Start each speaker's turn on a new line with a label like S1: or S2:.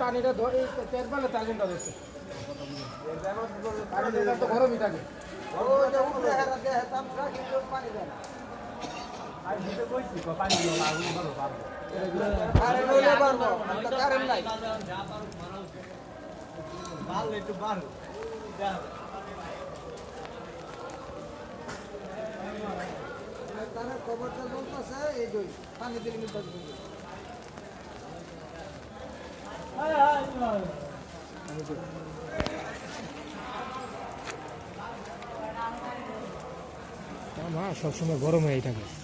S1: পানিটা এই তেল পালে তাগুনটা ধরছে। পানি দিলে তো গরমই থাকে।
S2: পানি দিলে কিন্তু
S1: মা সবসময় গরম হয়ে থাকে।